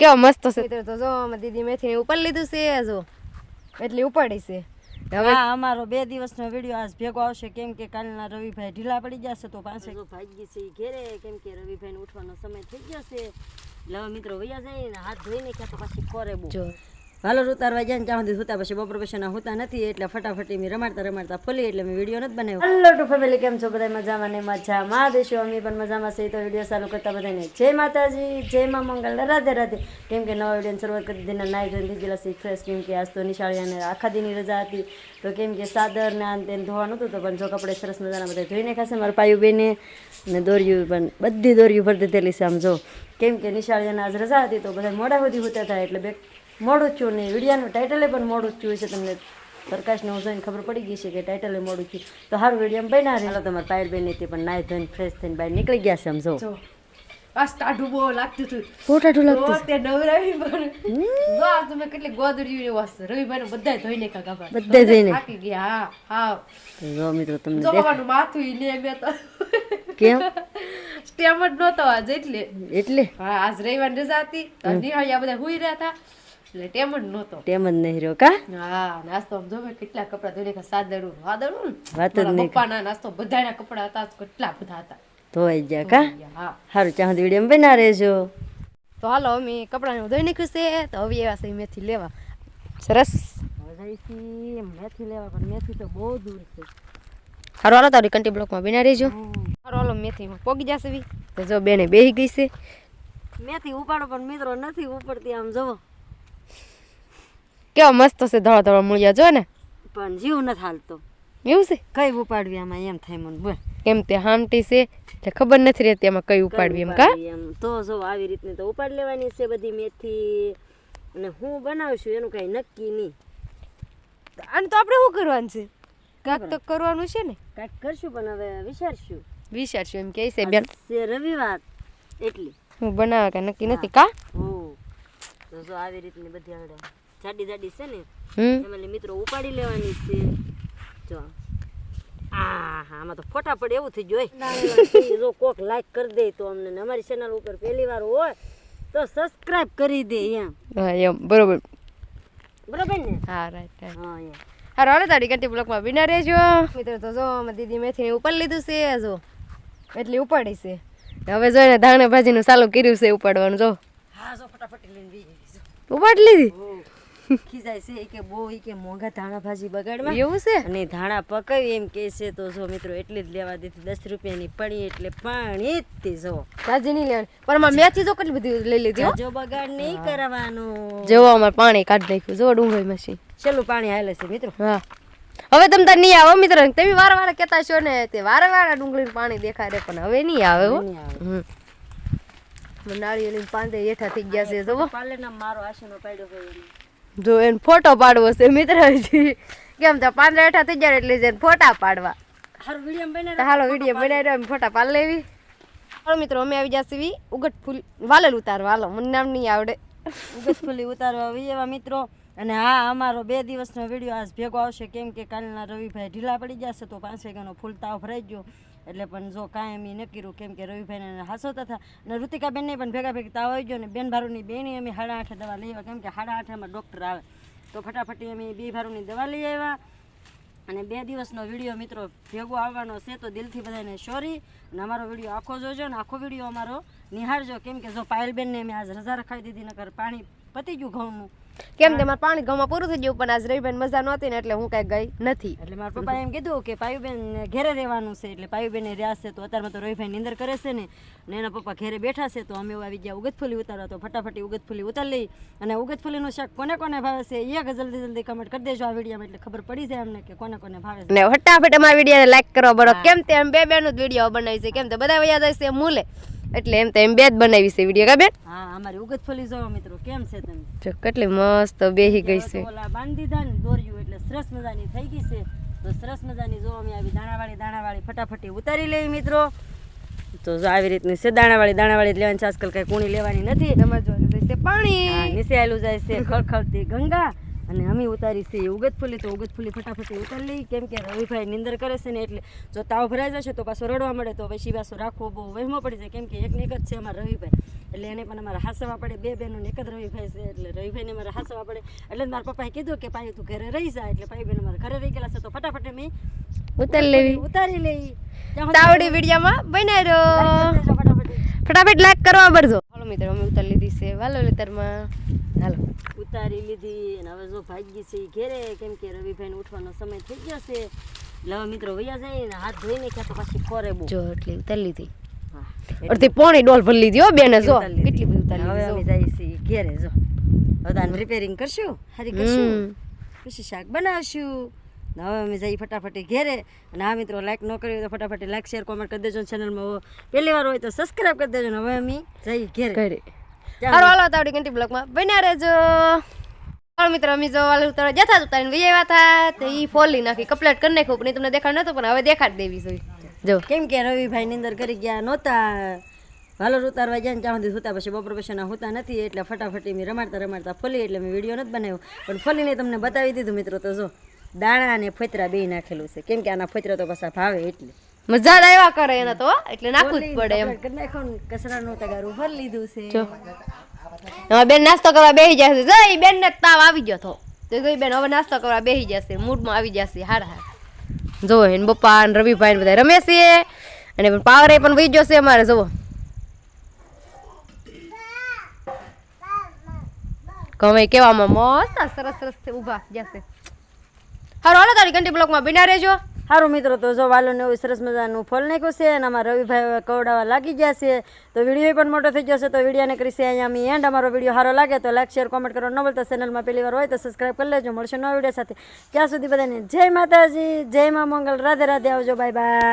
કેવા મસ્ત છે. તો જો દીદી મેથી ઉપર લીધું છે જો. એટલી ઉપાડી છે. હવે અમારો બે દિવસનો વીડિયો આજ ભેગો આવશે. કેમ કે કાલના રવિભાઈ ઢીલા પડી જશે તો પાસે ભાગી છે ઈ ઘેરે કેમ કે રવિભાઈ ઉઠવાનો સમય થઈ ગયો છે. એટલે મિત્રો વૈયા જાય ને હાથ ધોઈને ક્યાં તો પછી કોરે બહુ. હાલો, ઉતારવા ને ત્યાં સુધી પછી બપોર પછી ના હોતા નથી, એટલે ફટાફટી મેં રમાડતા રમાડતા ફોલી, એટલે મેં વીડિયો નથી બનાવ્યો. હલો ટુ ફેમિલી કેમ છો? બધા મજામાં ને મજામાં? દેશો, અમે પણ મજામાં છે તો વીડિયો ચાલુ કરતા બધાને જય માતાજી, જય મા મંગલ રાધે રાધે. કેમ કે નવા વિડીયોની શરૂઆત કરી દીધી નાઈ ધોઈને દીધેલા છે ફ્રેશ કેમ કે આજ તો નિશાળીયાને આખા દીની રજા હતી. તો કેમ કે સાદર ને આન તેને ધોવાનું હતું તો પણ જો કપડે સરસ મજાના બધા ધોઈને ખાશે મારા પાયું બેને. ને દોર્યું પણ, બધી દોર્યું ભરી દીધેલી છે આમ જો. કેમ કે નિશાળીયાને આજ રજા હતી, તો બધા મોડા સુધી હોતા થાય એટલે બે મોડું થયું ને વિડીયાનું ટાઇટલે પણ મોડું થયું છે તમને પ્રકાશને હું જોઈને ખબર પડી ગઈ છે કે ટાઇટલે મોડું થયું. તો સારું વીડિયો બન્યા રહેલો તમારે પાયલ બેન તે પણ નાઈ ધોઈને ફ્રેશ થઈને બહાર નીકળી ગયા છે સમજો જો. આ બહુ લાગતું હતું. ફોટા તો તે નવરાવી પણ. જો તમે કેટલી ગોદડ્યું એવો હશે રવિભાઈ બધા ધોઈ નાખ્યા કપડા બધે જઈને થાકી ગયા હા હા જો મિત્રો તમને જોવાનું માથું ઈ ને મેં તો. કેમ? સ્ટેમ જ નહોતો આજ એટલે. એટલે? હા આજ રવિવાર રજા હતી. બધા હુઈ રહ્યા હતા. એટલે ટેમ જ નહોતો. ટેમ જ નહીં રહ્યો કા? હા નાસ્તો આમ જોવે કેટલા કપડા ધોઈને ખાસ સાદડું વાદળું ને. વાત જ નહીં પપ્પાના નાસ્તો બધાના કપડા હતા કેટલા બધા હતા. ધોઈ ગયા કા? હા. સારું ચાહ સુધી વીડિયો બના રહેજો. તો હાલો અમે કપડાને ધોઈ નાખ્યું છે તો હવે એવા છે મેથી લેવા. સરસ. હવે મેથી લેવા પણ મેથી તો બહુ દૂર છે. હારો હાલો તારી કંટી બ્લોકમાં બિના રહેજો. હારો હાલો મેથી પોગી જશે બી. તો જો બેને બેહી ગઈ છે. મેથી ઉપાડો પણ મિત્રો નથી ઉપડતી આમ જવો. કેવા મસ્ત છે ધોળા ધોળા મૂળિયા જો ને. પણ જીવ નથી હાલતો. એવું છે? કઈ ઉપાડવી આમાં? એમ થાય મને બોલ. કેમ તે હામટી છે એટલે ખબર નથી રહેતી એમાં કઈ ઉપાડવી એમ કા? તો જો આવી રીતની તો ઉપાડ લેવાની છે બધી મેથી અને હું બનાવશું એનું કઈ નક્કી નહીં. અને તો આપણે શું કરવાનું છે? કાક તો કરવાનું છે ને. કાક કરશું પણ હવે વિચારશું. વિચારશું એમ કે છે બેન. છે રવિવાર એટલી. હું બનાવવા કે નક્કી નથી કા? હો. તો જો આવી રીતની બધી આવડે જાડી જાડી છે ને હમ? એમાં મિત્રો ઉપાડી લેવાની છે. જો. આ હા આમાં તો ફોટા પડે એવું થઈ જોઈ જો કોક લાઈક કરી દે તો અમને. અમારી ચેનલ ઉપર પહેલી વાર હોય તો સબસ્ક્રાઇબ કરી દે એમ. હા એમ. બરોબર. બરાબર ને? હા રાઈટ રાઈટ હા એમ. હારો હાલો તારી કંટી બ્લોકમાં બિના રહેજો. મિત્રો તો જો અમે દીદી મેથી ઉપર લીધું છે જો. એટલી ઉપાડી છે. હવે જો એને ધાણા ભાજીનું ચાલુ કર્યું છે ઉપાડવાનું જો. હા જો ફટાફટ લઈને બી ઉપાડી લીધી? હો. ખીજાય છે કે બહુ કે મોંઘા ધાણા ભાજી બગાડવા. એવું છે? અને ધાણા પકાવી એમ કે છે તો જો મિત્રો એટલી જ લેવા દીધી દસ રૂપિયાની પડી એટલે પાણી જ તે જો. ભાજી નહીં લેવાની. પણ અમારે મેથી જો કેટલી બધી લઈ લીધી જો બગાડ નહીં કરવાનું. જેવો અમારે પાણી કાઢી નાખ્યું. જો ડુંગળી મશીન છેલ્લું પાણી હાલે છે મિત્રો. હા. હવે તમે તાર નહીં આવો મિત્રો. તમે વારે વારે કહેતા છો ને તે વારે વારે ડુંગળીનું પાણી દેખાડે પણ હવે નહીં આવે હો. હમ. નાળિયેર પાંદે હેઠા થઈ ગયા છે જો ના મારો આશીનો પાડ્યો હોય. જો એને ફોટો પાડવો છે મિત્રજી. કેમ તો પાંદડા હેઠા થઈ જાય એટલે જેને ફોટા પાડવા. હાલો વીડિયો બનાવી રહ્યો ફોટા પાડ લેવી. હાલો મિત્રો અમે આવી જશે ઉગટ ફૂલ વાલેલ ઉતારવા. હાલો મને નામ નહીં આવડે. ઉગતફુલી ઉતારવા આવી એવા મિત્રો. અને હા, અમારો બે દિવસનો વીડિયો આજ ભેગો આવશે. કેમ કે કાલના રવિભાઈ ઢીલા પડી જશે તો પાંચ વાગ્યાનો ફૂલ તાવ ભરાઈ ગયો. એટલે પણ જો કાંઈ એમ ન કર્યું, કેમ કે રવિભાઈને હાસોતા હતા. અને ઋતિકાબેનને પણ ભેગા ભેગી તાવ આવી ગયો અને બેન ભારુની બેની અમે સાડા આઠે દવા લઈ આવ્યા. કેમ કે સાડા આઠેમાં ડૉક્ટર આવે. તો ફટાફટી અમે બે ભારુની દવા લઈ આવ્યા. અને બે દિવસનો વીડિયો મિત્રો ભેગો આવવાનો છે તો દિલથી બધાને સોરી અને અમારો વીડિયો આખો જોજો અને આખો વીડિયો અમારો નિહાળજો. કેમ કે જો પાયલબેનને મેં આજ રજા રખાવી દીધી, નકર પાણી પતી ગયું ઘઉંનું. કેમ કે મારે પાણી ઘઉંમાં પૂરું થઈ ગયું પણ આજ રવિબેન મજા નહોતી ને એટલે હું કઈ ગઈ નથી. એટલે મારા પપ્પા એમ કીધું કે પાયુબેન ઘેરે રહેવાનું છે એટલે પાયુબેને રહ્યા છે તો અત્યારમાં તો રવિભાઈ નિંદર કરે છે ને અને એના પપ્પા ઘેરે બેઠા છે તો અમે આવી ગયા ઉગતફુલી ઉતારવા તો ફટાફટી ઉગતફુલી ઉતાર લઈ અને ઉગતફુલીનું શાક કોને કોને ભાવે છે એક જલ્દી જલ્દી કમેન્ટ કરી દેજો આ વિડીયોમાં એટલે ખબર પડી જાય અમને કે કોને કોને ભાવે છે. ને ફટાફટ અમારા વિડીયોને લાઈક કરો બરો કેમ તે એમ બે બેનું જ વીડિયો બનાવી છે કેમ તે બધા વયા જાય છે મૂલે. એટલે એમ તો એમ બે જ બનાવી છે વીડિયો કા બેન? હા અમારી ઉગતફુલી જોવા મિત્રો કેમ છે તમે? જો કેટલી મસ્ત બેહી ગઈ છે. ઓલા બાંધી દીધા ને દોર્યું એટલે સરસ મજાની થઈ ગઈ છે. તો સરસ મજાની જો અમે આવી દાણાવાળી દાણાવાળી ફટાફટી ઉતારી લઈ મિત્રો. તો જો આવી રીતની છે દાણાવાળી દાણાવાળી લેવાની છે. આજકાલ કઈ કુણી લેવાની નથી. પાણી. નીચે આવેલું જાય છે ખળખળતી ગંગા. અને અમે ઉતારી છે ઉગતફુલી તો ઉગતફુલી ફટાફટ ઉતારી લઈ કેમ કે રવિભાઈ નિંદર કરે છે ને એટલે જો તાવ ભરાઈ જશે તો પાછો રડવા મળે તો પછી પાછો રાખવો બહુ વહેમો પડી જાય. કેમ કે એક ને એક જ છે અમારા રવિભાઈ. એટલે એને પણ અમારે હાસવા પડે બે બહેનો એક જ રવિભાઈ છે. એટલે રવિભાઈને મારે હાસવા પડે. એટલે મારા પપ્પાએ કીધું કે પાયું તું ઘરે રહી જા. એટલે પાઈ બહેન મારા ઘરે રહી ગયેલા છે તો ફટાફટ મેં ઉતારી લેવી. ઉતારી લઈ. ત્યાં તાવડી વિડીયામાં બનાવ્યો. ફટાફટ. લાઈક કરવા પડજો હાલો મિત્રો અમે ઉતારી લીધી છે વાલો લેતરમાં હાલો. ઉતારી લીધી અને હવે જો ભાગી છે ઘેરે કેમ કે રવિભાઈને ઉઠવાનો સમય થઈ ગયો છે. એટલે હવે મિત્રો વૈયા જાય ને હાથ ધોઈ ક્યાં તો પાછી ખોરે બહુ. જો એટલી ઉતારી લીધી. અડધી પોણી ડોલ ભરી લીધી હો બેને જો. કેટલી બધી ઉતારી હવે અમે જઈએ છીએ ઘેરે જો. હવે તાને રિપેરિંગ કરશું? હારી કરશું? પછી શાક બનાવશું. હવે અમે જઈએ ફટાફટ ઘેરે. અને આ મિત્રો લાઈક ન કર્યું હોય તો ફટાફટ લાઈક શેર કોમેન્ટ કરી દેજો ચેનલમાં પહેલી વાર હોય તો સબસ્ક્રાઈબ કરી દેજો ને. હવે અમે જઈએ ઘેરે. ઘરે ચાલો. હારો હાલો તાવડી બ્લોકમાં બન્યા રહેજો. હાલો મિત્રો અમે જો વાલું તરત જતા ઉતારીને વહી આવ્યા હતા તો ઈ ફોલી નાખી કપલેટ કરી નાખ્યું પણ તમને દેખાડ નતો પણ હવે દેખાડ દેવી જોઈ જો. કેમ કે રવિભાઈ નીંદર કરી ગયા નહોતા. વાલોર ઉતારવા ગયા ને ત્યાં સુધી સુતા પછી બપોર હોતા નથી એટલે ફટાફટી મેં રમાડતા રમાડતા ફોલી એટલે મેં વીડિયો નથી બનાવ્યો. પણ ફોલીને તમને બતાવી દીધું મિત્રો તો જો દાણા અને ફોતરા બે નાખેલું છે. કેમ કે આના ફોતરા તો પાછા ભાવે એટલે. મજા આવ્યા કરે એના તો એટલે નાખવું જ પડે એમ. કચરાનું તગારું ભરી લીધું છે. જો. હવે બેન નાસ્તો કરવા બેસી જશે. જઈ બેન ને તાવ આવી ગયો તો. તો ગઈ બેન હવે નાસ્તો કરવા બેસી જશે. મૂડમાં આવી જશે. હાર હાર. જો એને બપ્પા ને રવિભાઈ ને બધા રમે છે. અને પાવરે પણ વહી જશે અમારે જુઓ. ગમે કેવામાં મસ્ત સરસ સરસ ઊભા જશે. હારો હાલો તારી ઘંટી બ્લોકમાં બિના રહેજો. સારું મિત્રો, તો જો વાલોને એવું સરસ મજાનું ફળ નાખ્યું છે અને અમારા રવિભાઈ કવડાવા લાગી ગયા છે, તો વીડિયો પણ મોટો થઈ જશે તો વિડીયોને કરીશે અહીંયા અમે એન્ડ અમારો વીડિયો સારો લાગે તો લાઈક શેર કોમેન્ટ કરો. ન બોલતા ચેનલમાં પહેલી વાર હોય તો સબસ્ક્રાઈબ કરી લેજો. મળશે નવા વીડિયો સાથે. ત્યાં સુધી બધાને જય માતાજી, જય મા મંગલ. રાધે રાધે આવજો. Bye bye